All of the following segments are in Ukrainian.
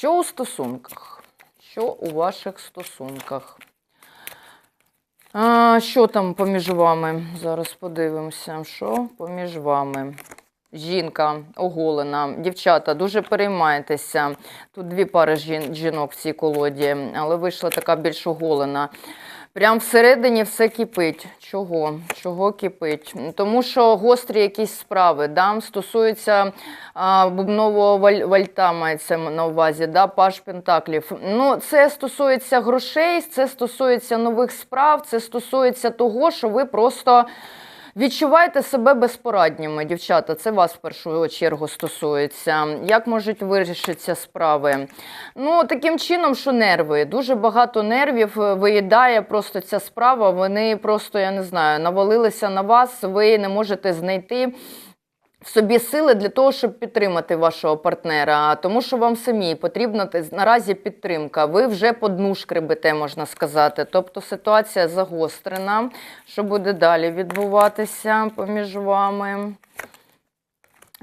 Що у стосунках? Що у ваших стосунках? А, що там поміж вами? Зараз подивимося, що поміж вами. Жінка оголена, дівчата, дуже переймайтеся. Тут дві пари жін- жінок в цій колоді, але вийшла така більш оголена. Прям всередині все кипить. Чого? Чого кипить? Тому що гострі якісь справи, да? стосуються а, бубнового валь- вальта, мається на увазі, да? паш пентаклів. Ну, це стосується грошей, це стосується нових справ, це стосується того, що ви просто. Відчуваєте себе безпорадніми, дівчата. Це вас в першу чергу стосується. Як можуть вирішитися справи? Ну, таким чином, що нерви. Дуже багато нервів е, виїдає просто ця справа. Вони просто, я не знаю, навалилися на вас, ви не можете знайти. В собі сили для того, щоб підтримати вашого партнера, тому що вам самі потрібна наразі підтримка. Ви вже по дну шкребете, можна сказати. Тобто ситуація загострена. Що буде далі відбуватися поміж вами?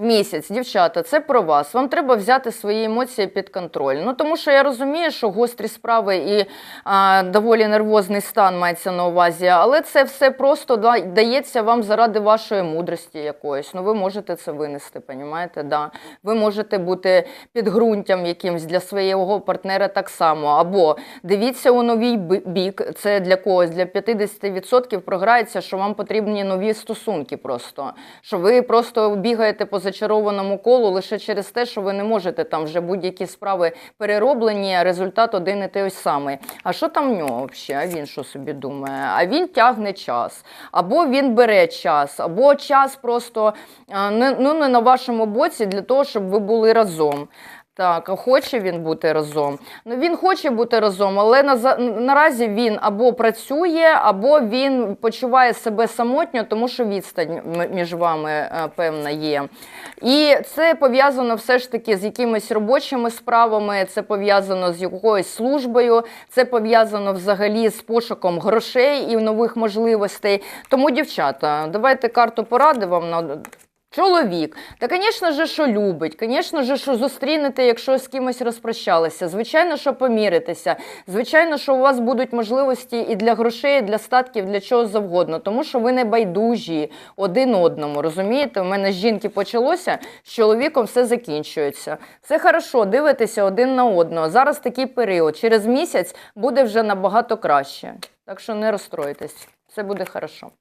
Місяць, дівчата, це про вас. Вам треба взяти свої емоції під контроль. Ну тому що я розумію, що гострі справи і а, доволі нервозний стан мається на увазі, але це все просто да- дається вам заради вашої мудрості якоїсь. Ну ви можете це винести, понімаєте? Да. Ви можете бути підґрунтям якимсь для свого партнера так само. Або дивіться у новий бік. Це для когось для 50% програється, що вам потрібні нові стосунки. Просто що ви просто бігаєте по зачарованому колу лише через те, що ви не можете там вже будь-які справи перероблені, а результат один і той самий. А що там в нього взагалі? А він що собі думає? А він тягне час, або він бере час, або час просто не, ну, не на вашому боці для того, щоб ви були разом. Так, хоче він бути разом. Ну він хоче бути разом, але на, наразі він або працює, або він почуває себе самотньо, тому що відстань між вами е, певна є. І це пов'язано все ж таки з якимись робочими справами, це пов'язано з якоюсь службою, це пов'язано взагалі з пошуком грошей і нових можливостей. Тому, дівчата, давайте карту поради вам на. Чоловік, та, звісно ж, що любить, звісно ж, що зустрінете, якщо з кимось розпрощалися. Звичайно, що поміритеся. Звичайно, що у вас будуть можливості і для грошей, і для статків, для чого завгодно, тому що ви не байдужі один одному. Розумієте, у мене з жінки почалося, з чоловіком все закінчується. Все хорошо, дивитеся один на одного. Зараз такий період. Через місяць буде вже набагато краще. Так що не розстройтесь, все буде хорошо.